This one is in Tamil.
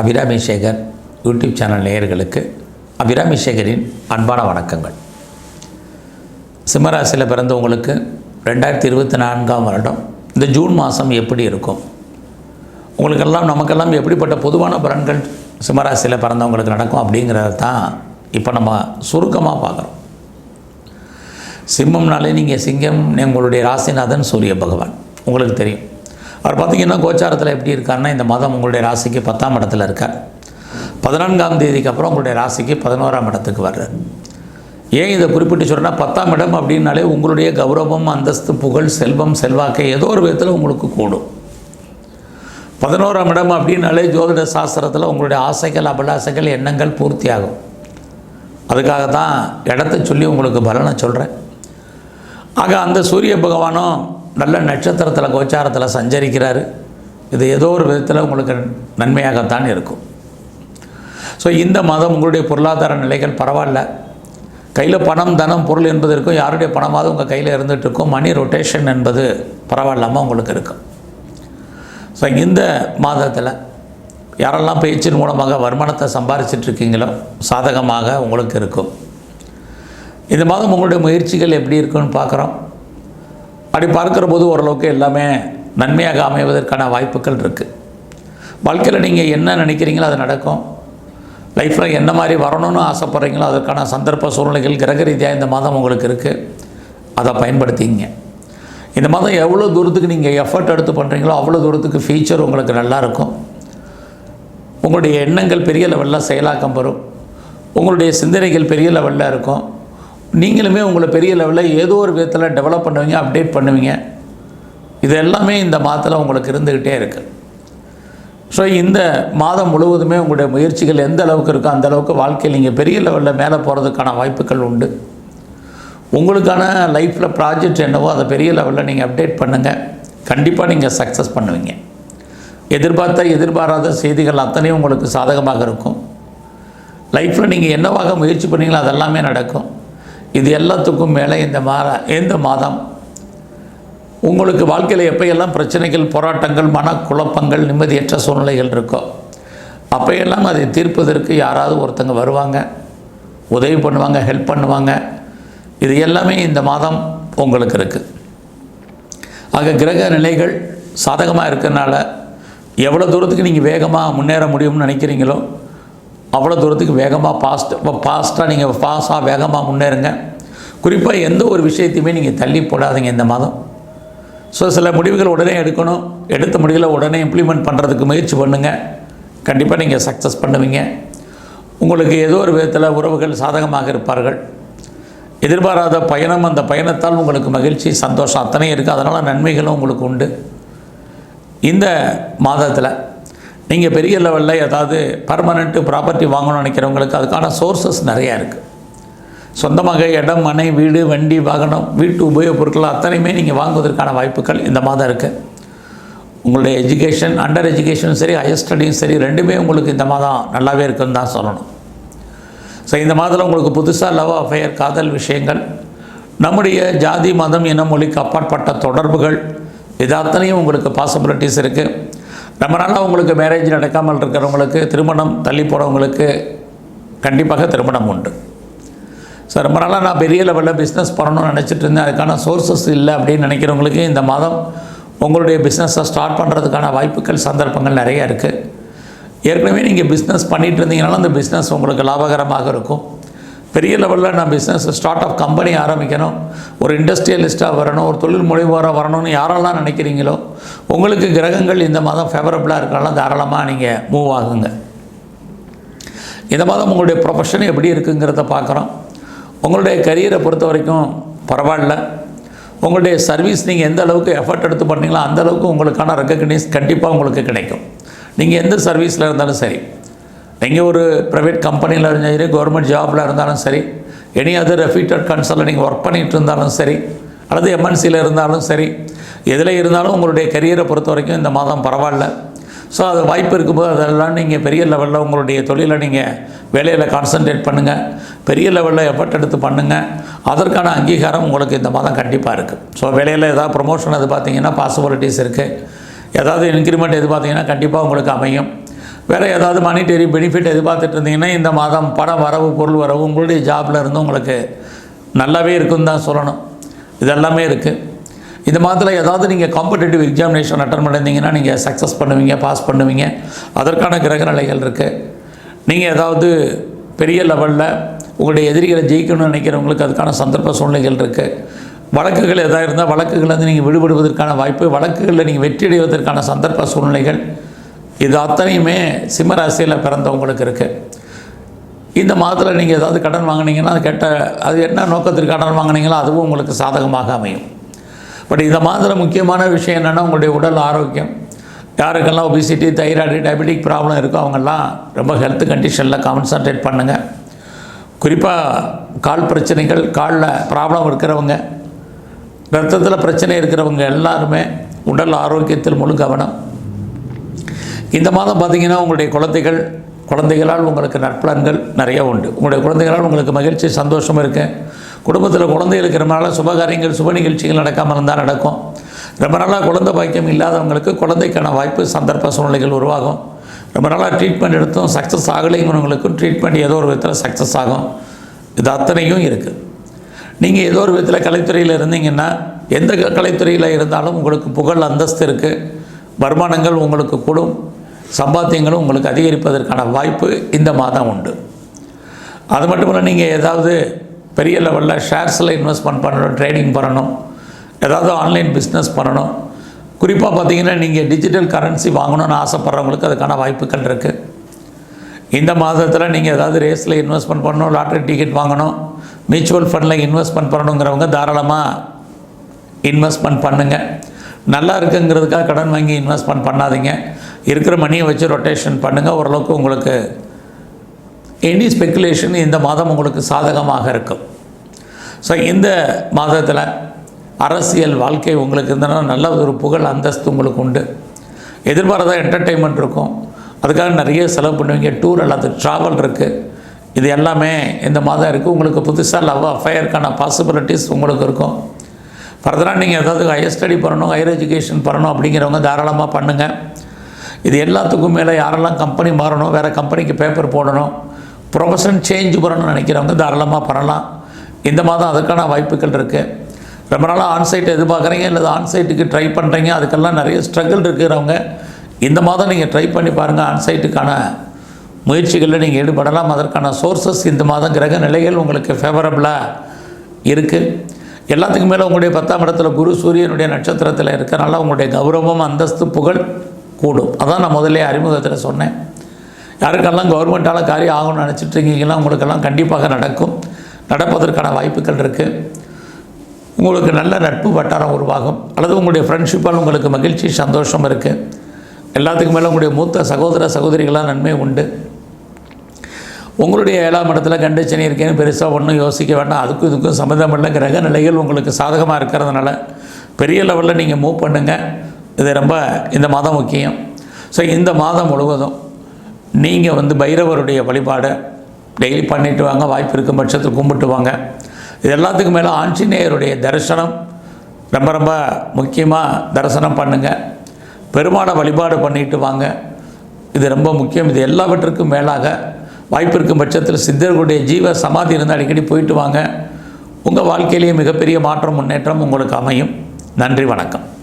அபிராமி சேகர் யூடியூப் சேனல் நேயர்களுக்கு அபிராமி சேகரின் அன்பான வணக்கங்கள். சிம்மராசியில் பிறந்தவங்களுக்கு ரெண்டாயிரத்தி இருபத்தி நான்காம் வருடம் இந்த ஜூன் மாதம் எப்படி இருக்கும்? உங்களுக்கெல்லாம் நமக்கெல்லாம் எப்படிப்பட்ட பொதுவான பலன்கள் சிம்மராசியில் பிறந்தவங்களுக்கு நடக்கும் அப்படிங்கிறத தான் இப்போ நம்ம சுருக்கமாக பார்க்குறோம். சிம்மம்னாலே நீங்கள் சிங்கம் உங்களுடைய ராசிநாதன் சூரிய பகவான். உங்களுக்கு தெரியும். அவர் பார்த்திங்கன்னா கோச்சாரத்தில் எப்படி இருக்காருன்னா இந்த மாதம் உங்களுடைய ராசிக்கு பத்தாம் இடத்துல இருக்கார். பதினான்காம் தேதிக்கு அப்புறம் உங்களுடைய ராசிக்கு பதினோராம் இடத்துக்கு வர்றார். ஏன் இதை குறிப்பிட்டு சொல்கிறேன்னா பத்தாம் இடம் அப்படின்னாலே உங்களுடைய கௌரவம் அந்தஸ்து புகழ் செல்வம் செல்வாக்கை ஏதோ ஒரு விதத்தில் உங்களுக்கு கூடும். பதினோராம் இடம் அப்படின்னாலே ஜோதிட சாஸ்திரத்தில் உங்களுடைய ஆசைகள் அபிலாசைகள் எண்ணங்கள் பூர்த்தியாகும். அதுக்காக தான் இடத்த சொல்லி உங்களுக்கு பலனை சொல்கிறேன் ஆக அந்த சூரிய பகவானும் நல்ல நட்சத்திரத்தில் கோச்சாரத்தில் சஞ்சரிக்கிறாரு. இது ஏதோ ஒரு விதத்தில் உங்களுக்கு நன்மையாகத்தான் இருக்கும். ஸோ இந்த மாதம் உங்களுடைய பொருளாதார நிலைகள் பரவாயில்ல. கையில் பணம் தனம் பொருள் என்பது இருக்கும். யாருடைய பணமாவது உங்கள் கையில் இருந்துகிட்டு இருக்கும். மணி ரொட்டேஷன் என்பது பரவாயில்லாமல் உங்களுக்கு இருக்கும். ஸோ இந்த மாதத்தில் யாரெல்லாம் பேச்சின் மூலமாக வருமானத்தை சம்பாரிச்சிட்ருக்கீங்களோ சாதகமாக உங்களுக்கு இருக்கும். இந்த மாதம் உங்களுடைய முயற்சிகள் எப்படி இருக்குன்னு பார்க்குறோம். அப்படி பார்க்குற போது ஓரளவுக்கு எல்லாமே நன்மையாக அமைவதற்கான வாய்ப்புகள் இருக்குது வாழ்க்கையில் நீங்கள் என்ன நினைக்கிறீங்களோ அது நடக்கும். லைஃப்பில் என்ன மாதிரி வரணும்னு ஆசைப்பட்றீங்களோ அதற்கான சந்தர்ப்ப சூழ்நிலைகள் கிரக ரீதியாக இந்த மாதம் உங்களுக்கு இருக்குது அதை பயன்படுத்திங்க இந்த மாதம் எவ்வளோ தூரத்துக்கு நீங்கள் எஃபர்ட் எடுத்து பண்ணுறீங்களோ அவ்வளோ தூரத்துக்கு ஃபியூச்சர் உங்களுக்கு நல்லா இருக்கும். உங்களுடைய எண்ணங்கள் பெரிய லெவலில் செயலாக்கம் பெறும். உங்களுடைய சிந்தனைகள் பெரிய லெவலில் இருக்கும். நீங்களுமே உங்களை பெரிய லெவலில் ஏதோ ஒரு விதத்தில் டெவலப் பண்ணுவீங்க அப்டேட் பண்ணுவீங்க. இது எல்லாமே இந்த மாதத்தில் உங்களுக்கு இருந்துக்கிட்டே இருக்குது ஸோ இந்த மாதம் முழுவதுமே உங்களுடைய முயற்சிகள் எந்த அளவுக்கு இருக்கோ அந்த அளவுக்கு வாழ்க்கையில் நீங்கள் பெரிய லெவலில் மேலே போகிறதுக்கான வாய்ப்புகள் உண்டு. உங்களுக்கான லைஃப்பில் ப்ராஜெக்ட் என்னவோ அதை பெரிய லெவலில் நீங்கள் அப்டேட் பண்ணுங்கள் கண்டிப்பாக நீங்கள் சக்ஸஸ் பண்ணுவீங்க. எதிர்பார்த்த எதிர்பாராத செய்திகள் அத்தனையும் உங்களுக்கு சாதகமாக இருக்கும். லைஃப்பில் நீங்கள் என்னவாக முயற்சி பண்ணீங்களோ அதெல்லாமே நடக்கும். இது எல்லாத்துக்கும் மேலே இந்த மாத இந்த மாதம். உங்களுக்கு வாழ்க்கையில் எப்போயெல்லாம் பிரச்சனைகள் போராட்டங்கள் மனக்குழப்பங்கள் நிம்மதியற்ற சூழ்நிலைகள் இருக்கோ அப்போயெல்லாம் அதை தீர்ப்பதற்கு யாராவது ஒருத்தங்க வருவாங்க உதவி பண்ணுவாங்க ஹெல்ப் பண்ணுவாங்க. இது எல்லாமே இந்த மாதம் உங்களுக்கு இருக்குது ஆக கிரக நிலைகள் சாதகமாக இருக்கிறனால எவ்வளோ தூரத்துக்கு நீங்கள் வேகமாக முன்னேற முடியும்னு நினைக்கிறீங்களோ அவ்வளோ தூரத்துக்கு வேகமாக பாஸ்ட் இப்போ ஃபாஸ்ட்டாக நீங்கள் ஃபாஸ்ட்டாக வேகமாக முன்னேறுங்க. குறிப்பாக எந்த ஒரு விஷயத்தையுமே நீங்கள் தள்ளி போடாதீங்க இந்த மாதம். ஸோ சில முடிவுகள் உடனே எடுக்கணும். எடுத்த முடிவுகளை உடனே இம்ப்ளிமெண்ட் பண்ணுறதுக்கு முயற்சி பண்ணுங்கள் கண்டிப்பாக நீங்கள் சக்ஸஸ் பண்ணுவீங்க. உங்களுக்கு ஏதோ ஒரு விதத்தில் உறவுகள் சாதகமாக இருப்பார்கள். எதிர்பாராத பயணம் அந்த பயணத்தால் உங்களுக்கு மகிழ்ச்சி சந்தோஷம் அத்தனையும் இருக்குது அதனால் நன்மைகளும் உங்களுக்கு உண்டு. இந்த மாதத்தில் நீங்கள் பெரிய லெவலில் ஏதாவது பர்மனெண்ட்டு ப்ராப்பர்ட்டி வாங்கணும்னு நினைக்கிறவங்களுக்கு அதுக்கான சோர்சஸ் நிறையா இருக்குது சொந்தமாக இடம் மனை வீடு வண்டி வாகனம் வீட்டு உபயோகப் பொருட்கள் அத்தனையுமே நீங்கள் வாங்குவதற்கான வாய்ப்புகள் இந்த மாதம் இருக்குது உங்களுடைய எஜுகேஷன் அண்டர் எஜுகேஷனும் சரி ஹையர் ஸ்டடியும் சரி ரெண்டுமே உங்களுக்கு இந்த மாதம் நல்லாவே இருக்குன்னு தான் சொல்லணும். ஸோ இந்த மாதத்தில் உங்களுக்கு புதுசாக லவ் அஃபேர் காதல் விஷயங்கள் நம்முடைய ஜாதி மதம் இனம் மொழிக்கு அப்பாற்பட்ட தொடர்புகள் இது அத்தனையும் உங்களுக்கு பாசிபிலிட்டிஸ் இருக்குது ரொம்ப நாளாக உங்களுக்கு மேரேஜ் நடக்காமல் இருக்கிறவங்களுக்கு திருமணம் தள்ளி போகிறவங்களுக்கு கண்டிப்பாக திருமணம் உண்டு. ஸோ ரொம்ப நாளாக நான் பெரிய லெவலில் பிஸ்னஸ் பண்ணணும்னு நினச்சிட்டு இருந்தேன். அதுக்கான சோர்சஸ் இல்லை அப்படின்னு நினைக்கிறவங்களுக்கு இந்த மாதம் உங்களுடைய பிஸ்னஸை ஸ்டார்ட் பண்ணுறதுக்கான வாய்ப்புகள் சந்தர்ப்பங்கள் நிறைய இருக்குது ஏற்கனவே நீங்கள் பிஸ்னஸ் பண்ணிகிட்டு இருந்தீங்கனாலும் அந்த பிஸ்னஸ் உங்களுக்கு லாபகரமாக இருக்கும். பெரிய லெவலில் நான் பிஸ்னஸ் ஸ்டார்ட் அப் கம்பெனி ஆரம்பிக்கணும். ஒரு இண்டஸ்ட்ரியலிஸ்ட்டாக வரணும் ஒரு தொழில் முனைவோராக வரணும்னு யாரெல்லாம் நினைக்கிறீங்களோ உங்களுக்கு கிரகங்கள் இந்த மாதம் ஃபேவரபுளாக இருக்கலாம். தாராளமாக நீங்கள் மூவ் ஆகுங்க. இந்த மாதம் உங்களுடைய ப்ரொஃபஷன் எப்படி இருக்குங்கிறத பார்க்குறோம். உங்களுடைய கரியரை பொறுத்த வரைக்கும் பரவாயில்ல. உங்களுடைய சர்வீஸ் நீங்கள் எந்த அளவுக்கு எஃபர்ட் எடுத்து பண்ணீங்களோ அந்த அளவுக்கு உங்களுக்கான ரெக்கக்னைஸ் கண்டிப்பாக உங்களுக்கு கிடைக்கும். நீங்கள் எந்த சர்வீஸில் இருந்தாலும் சரி. நீங்கள் ஒரு ப்ரைவேட் கம்பெனியில் இருந்தாலும் சரி கவர்மெண்ட் ஜாபில் இருந்தாலும் சரி எனி அதர் ரெஃபீட்டட் கன்சல்ட் நீங்கள் ஒர்க் பண்ணிகிட்டு இருந்தாலும் சரி அல்லது எம்என்சியில் இருந்தாலும் சரி எதில் இருந்தாலும் உங்களுடைய கரியரை பொறுத்த வரைக்கும் இந்த மாதம் பரவாயில்ல. ஸோ அது வாய்ப்பு இருக்கும்போது அதெல்லாம் நீங்கள் பெரிய லெவலில் உங்களுடைய தொழிலை நீங்கள் வேலையில் கான்சன்ட்ரேட் பண்ணுங்கள் பெரிய லெவலில் எஃபர்ட் எடுத்து பண்ணுங்கள் அதற்கான அங்கீகாரம் உங்களுக்கு இந்த மாதம் கண்டிப்பாக இருக்குது ஸோ வேலையில் ஏதாவது ப்ரொமோஷன் அது பார்த்திங்கன்னா பாசிபிலிட்டிஸ் இருக்குது ஏதாவது இன்க்ரிமெண்ட் எது பார்த்தீங்கன்னா கண்டிப்பாக உங்களுக்கு அமையும். வேறு ஏதாவது மானிட்டரி பெனிஃபிட் எதிர்பார்த்துட்டு இருந்தீங்கன்னா இந்த மாதம் படம் வரவு பொருள் வரவு உங்களுடைய ஜாப்பில் இருந்து உங்களுக்கு நல்லாவே இருக்குன்னு தான் சொல்லணும். இதெல்லாமே இருக்குது இந்த மாதத்தில் ஏதாவது நீங்கள் காம்படிட்டிவ் எக்ஸாமினேஷன் அட்டன் பண்ணியிருந்தீங்கன்னா நீங்கள் சக்ஸஸ் பண்ணுவீங்க பாஸ் பண்ணுவீங்க. அதற்கான கிரக நிலைகள் இருக்குது நீங்கள் ஏதாவது பெரிய லெவலில் உங்களுடைய எதிரிகளை ஜெயிக்கணும்னு நினைக்கிறவங்களுக்கு அதுக்கான சந்தர்ப்ப சூழ்நிலைகள் இருக்குது வழக்குகள் எதாவது இருந்தால் வழக்குகள்லேருந்து நீங்கள் விடுபடுவதற்கான வாய்ப்பு வழக்குகளில் நீங்கள் வெற்றி அடைவதற்கான சந்தர்ப்ப சூழ்நிலைகள் இது அத்தனையுமே சிம்மராசியில் பிறந்தவங்களுக்கு இருக்குது இந்த மாதத்தில் நீங்கள் ஏதாவது கடன் வாங்குனீங்கன்னா அது கெட்ட அது என்ன நோக்கத்திற்கு கடன் வாங்குனீங்களோ அதுவும் உங்களுக்கு சாதகமாக அமையும். பட் இந்த மாதத்தில் முக்கியமான விஷயம் என்னென்னா உங்களுடைய உடல் ஆரோக்கியம். யாருக்கெல்லாம் ஒபிசிட்டி தைராய்டு டயபெட்டிக் ப்ராப்ளம் இருக்கோ அவங்கெல்லாம் ரொம்ப ஹெல்த் கண்டிஷனில் கான்சன்ட்ரேட் பண்ணுங்கள் குறிப்பாக கால் பிரச்சனைகள் காலில் ப்ராப்ளம் இருக்கிறவங்க ரத்தத்தில் பிரச்சனை இருக்கிறவங்க எல்லாருமே உடல் ஆரோக்கியத்தில் முழு கவனம். இந்த மாதம் பார்த்தீங்கன்னா உங்களுடைய குழந்தைகள் குழந்தைகளால் உங்களுக்கு நற்பலன்கள் நிறைய உண்டு. உங்களுடைய குழந்தைகளால் உங்களுக்கு மகிழ்ச்சி சந்தோஷம் இருக்குது குடும்பத்தில் குழந்தை இருக்கிறனால சுபகாரியங்கள் சுப நிகழ்ச்சிகள் நடக்காமல் இருந்தால் நடக்கும். ரொம்ப நாளாக குழந்தை பாக்கியம் இல்லாதவங்களுக்கு குழந்தைக்கான வாய்ப்பு சந்தர்ப்ப சூழ்நிலைகள் உருவாகும். ரொம்ப நாளாக ட்ரீட்மெண்ட் எடுத்தும் சக்ஸஸ் ஆகலைங்கிறவங்களுக்கும் ட்ரீட்மெண்ட் ஏதோ ஒரு விதத்தில் சக்ஸஸ் ஆகும். இது அத்தனையும் இருக்குது நீங்கள் ஏதோ ஒரு விதத்தில் கலைத்துறையில் இருந்தீங்கன்னா எந்த கலைத்துறையில் இருந்தாலும் உங்களுக்கு புகழ் அந்தஸ்து இருக்குது வருமானங்கள் உங்களுக்கு கூடும். சம்பாத்தியங்களும் உங்களுக்கு அதிகரிப்பதற்கான வாய்ப்பு இந்த மாதம் உண்டு. அது மட்டும் இல்லை நீங்கள் ஏதாவது பெரிய லெவலில் ஷேர்ஸில் இன்வெஸ்ட்மெண்ட் பண்ணணும் ட்ரேடிங் பண்ணணும் ஏதாவது ஆன்லைன் பிஸ்னஸ் பண்ணணும். குறிப்பாக பார்த்தீங்கன்னா நீங்கள் டிஜிட்டல் கரன்சி வாங்கணும்னு ஆசைப்பட்றவங்களுக்கு அதுக்கான வாய்ப்புகள் இருக்குது இந்த மாதத்தில் நீங்கள் ஏதாவது ரேஸில் இன்வெஸ்ட்மெண்ட் பண்ணணும் லாட்ரி டிக்கெட் வாங்கணும் மியூச்சுவல் ஃபண்டில் இன்வெஸ்ட்மெண்ட் பண்ணணுங்கிறவங்க தாராளமாக இன்வெஸ்ட்மெண்ட் பண்ணுங்கள் நல்லா இருக்குங்கிறதுக்காக கடன் வாங்கி இன்வெஸ்ட்மெண்ட் பண்ணாதீங்க. இருக்கிற மணியை வச்சு ரொட்டேஷன் பண்ணுங்கள் ஓரளவுக்கு உங்களுக்கு எனி ஸ்பெக்குலேஷன் இந்த மாதம் உங்களுக்கு சாதகமாக இருக்கும். ஸோ இந்த மாதத்தில் அரசியல் வாழ்க்கை உங்களுக்கு இருந்தனா நல்ல ஒரு புகழ் அந்தஸ்து உங்களுக்கு உண்டு. எதிர்பாராத என்டர்டெயின்மெண்ட் இருக்கும். அதுக்காக நிறைய செலவு பண்ணுவீங்க. டூர் அல்லது ட்ராவல் இருக்குது இது எல்லாமே இந்த மாதம் இருக்குது உங்களுக்கு புதுசாக லவ் அஃபயருக்கான பாசிபிலிட்டிஸ் உங்களுக்கு இருக்கும். ஃபர்தராக நீங்கள் ஏதாவது ஹையர் ஸ்டடி பண்ணணும் ஹையர் எஜுகேஷன் பண்ணணும் அப்படிங்கிறவங்க தாராளமாக பண்ணுங்கள் இது எல்லாத்துக்கும் மேலே யாரெல்லாம் கம்பெனி மாறணும் வேறு கம்பெனிக்கு பேப்பர் போடணும் ப்ரொஃபஷன் சேஞ்ச் பண்ணணும்னு நினைக்கிறவங்க தாராளமாக பண்ணலாம். இந்த மாதம் அதுக்கான வாய்ப்புகள் இருக்குது ரொம்ப நாளாக ஆன்சைட் எதிர்பார்க்குறீங்க இல்லை ஆன்சைட்டுக்கு ட்ரை பண்ணுறீங்க அதுக்கெல்லாம் நிறைய ஸ்ட்ரகிள் இருக்கிறவங்க இந்த மாதம் நீங்கள் ட்ரை பண்ணி பாருங்கள் ஆன்சைட்டுக்கான முயற்சிகளில் நீங்கள் ஈடுபடலாம். அதற்கான சோர்சஸ் இந்த மாதம் கிரக நிலைகள் உங்களுக்கு ஃபேவரபுளாக இருக்குது எல்லாத்துக்கும் மேலே உங்களுடைய பத்தாம் இடத்துல குரு சூரியனுடைய நட்சத்திரத்தில் இருக்கிறனால உங்களுடைய கௌரவம் அந்தஸ்து புகழ் கூடும். அதான் நான் முதல்ல அறிமுகத்தில் சொன்னேன். யாருக்கெல்லாம் கவர்மெண்ட்டால் காரியம் ஆகணும்னு நினச்சிட்டு இருக்கீங்களா உங்களுக்கெல்லாம் கண்டிப்பாக நடக்கும். நடப்பதற்கான வாய்ப்புகள் இருக்குது உங்களுக்கு நல்ல நட்பு வட்டாரம் உருவாகும். அல்லது உங்களுடைய ஃப்ரெண்ட்ஷிப்பால் உங்களுக்கு மகிழ்ச்சி சந்தோஷம் இருக்குது எல்லாத்துக்கும் மேலே உங்களுடைய மூத்த சகோதர சகோதரிகளாக நன்மை உண்டு. உங்களுடைய ஏழாம் இடத்துல கண்டிச்சனி இருக்கேன்னு பெருசாக ஒன்றும் யோசிக்க வேண்டாம். அதுக்கும் இதுக்கும் சம்மந்தம் இல்லை கிரக நிலைகள் உங்களுக்கு சாதகமாக இருக்கிறதுனால பெரிய லெவலில் நீங்கள் மூவ் பண்ணுங்கள் இது ரொம்ப இந்த மாதம் முக்கியம். ஸோ இந்த மாதம் முழுவதும் நீங்கள் வந்து பைரவருடைய வழிபாடை டெய்லி பண்ணிட்டு வாங்க. வாய்ப்பு இருக்கும் பட்சத்தில் கும்பிட்டு வாங்க. இது எல்லாத்துக்கும் மேலே ஆஞ்சநேயருடைய தரிசனம் ரொம்ப ரொம்ப முக்கியமாக தரிசனம் பண்ணுங்கள் பெருமாளை வழிபாடு பண்ணிட்டு வாங்க. இது ரொம்ப முக்கியம். இது எல்லாவற்றுக்கும் மேலாக வாய்ப்பு இருக்கும் பட்சத்தில் சித்தர்களுடைய ஜீவ சமாதி இருந்து அடிக்கடி போயிட்டு வாங்க. உங்கள் வாழ்க்கையிலேயே மிகப்பெரிய மாற்றம் முன்னேற்றம் உங்களுக்கு அமையும். நன்றி வணக்கம்.